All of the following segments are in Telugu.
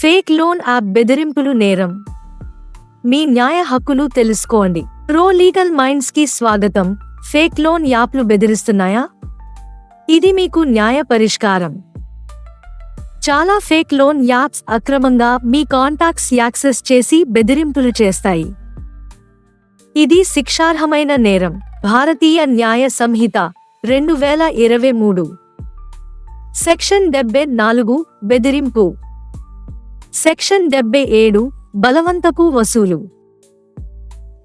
ఫేక్ లోన్ యాప్ బెదిరింపులు నేరం. మీ న్యాయ హక్కులు తెలుసుకోండి. ప్రో లీగల్ మైండ్స్కి స్వాగతం. ఫేక్ లోన్ యాప్లు బెదిరిస్తున్నాయా? ఇది మీకు న్యాయ పరిష్కారం. చాలా ఫేక్ లోన్ యాప్స్ అక్రమంగా మీ కాంటాక్ట్స్ యాక్సెస్ చేసి బెదిరింపులు చేస్తాయి. ఇది శిక్షార్హమైన నేరం. భారతీయ న్యాయ సంహిత రెండు వేల ఇరవై మూడు. సెక్షన్ డెబ్బై నాలుగు బెదిరింపు. సెక్షన్ డెబ్బై ఏడు బలవంతపు వసూలు.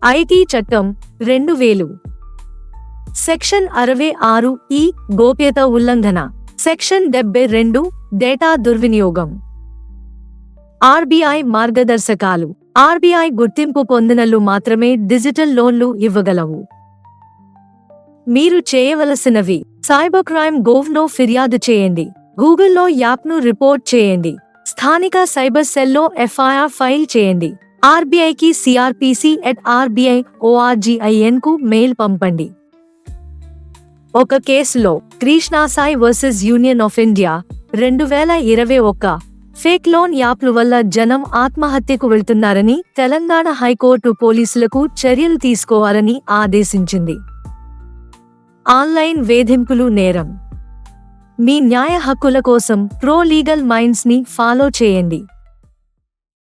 ఐటీ చట్టం రెండు వేలు. సెక్షన్ అరవై ఆరు ఈ గోప్యత ఉల్లంఘన. సెక్షన్ డెబ్బై రెండు డేటా దుర్వినియోగం. ఆర్బీఐ మార్గదర్శకాలు. ఆర్బీఐ గుర్తింపు పొందినలు మాత్రమే డిజిటల్ లోన్లు ఇవ్వగలవు. మీరు చేయవలసినవి. సైబర్ క్రైమ్ గోవ్లో ఫిర్యాదు చేయండి. గూగుల్లో యాప్ను రిపోర్ట్ చేయండి. స్థానిక సైబర్ సెల్లో ఎఫ్ఐఆర్ ఫైల్ చేయండి. ఆర్బీఐకి సిఆర్పిసి ఎట్ ఆర్బీఐ ఓఆర్జీఐఎన్కు మెయిల్ పంపండి. ఒక కేసులో Krishnasai versus union of India రెండు వేల ఇరవై ఒక్క ఫేక్ లోన్ యాప్లు వల్ల జనం ఆత్మహత్యకు వెళ్తున్నారని తెలంగాణ హైకోర్టు పోలీసులకు చర్యలు తీసుకోవాలని ఆదేశించింది. ఆన్లైన్ వేధింపులు నేరం. మీ న్యాయ హక్కుల కోసం ప్రో లీగల్ మైండ్స్ని ఫాలో చేయండి.